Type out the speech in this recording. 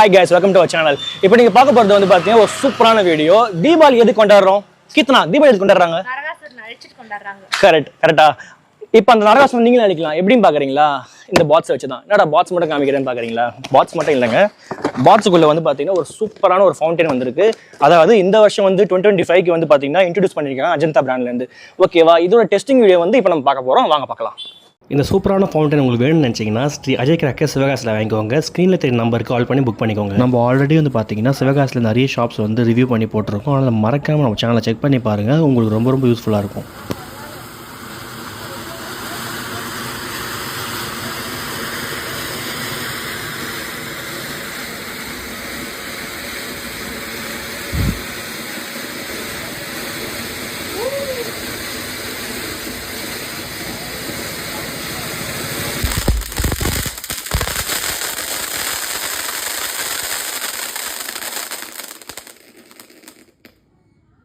Hi guys welcome to our channel இப்போ நீங்கள் பார்க்க போகிறது வந்து பார்த்தீங்கன்னா ஒரு சூப்பரான வீடியோ தீபாவளி எது கொண்டாடுறோம்? கீர்த்தனா தீபாவளி எது கொண்டாடுறாங்க? கரெக்ட் கரெக்டா இப்போ அந்த நரகாசுரம் நீங்களும் அடிக்கலாம் எப்படின்னு பார்க்குறீங்களா இந்த பாட்ஸ் வச்சு தான் என்னடா பாட்ஸ் மட்டும் காமிக்கிறேன்னு பார்க்குறீங்களா பாட்ஸ் மட்டும் இல்லைங்க. பாட்ஸுக்குள்ளே வந்து பார்த்தீங்கன்னா ஒரு சூப்பரான ஒரு ஃபவுண்டைன் வந்திருக்கு. அதாவது இந்த வருஷம் வந்து டுவெண்ட்டி டுவெண்ட்டி ஃபைவ்க்கு வந்து பார்த்தீங்கன்னா இன்ட்ரடியூஸ் பண்ணியிருக்காங்க அஜந்தா பிராண்ட்லேருந்து ஓகேவா இதோட டெஸ்டிங் வீடியோ வந்து இப்போ நம்ம பார்க்க போகிறோம் வாங்க பார்க்கலாம். இந்த சூப்பரான ஃபவுண்டன் உங்களுக்கு வேணும்னு நினச்சிங்கன்னா ஸ்ரீ அஜய் கிராக்கர் சிவகாசில் வாங்கிக்கோங்க. ஸ்க்ரீனில் தெரிய நம்பருக்கு கால் பண்ணி புக் பண்ணிக்கோங்க. நம்ம ஆல்ரெடி வந்து பார்த்தீங்கன்னா சிவகாசில் நிறைய ஷாப்ஸ் வந்து ரிவ்யூ பண்ணி போட்டிருக்கோம். அதனால் மறக்காமல் நம்ம சேனலை செக் பண்ணி பாருங்கள் உங்களுக்கு ரொம்ப ரொம்ப யூஸ்ஃபுல்லாக இருக்கும்.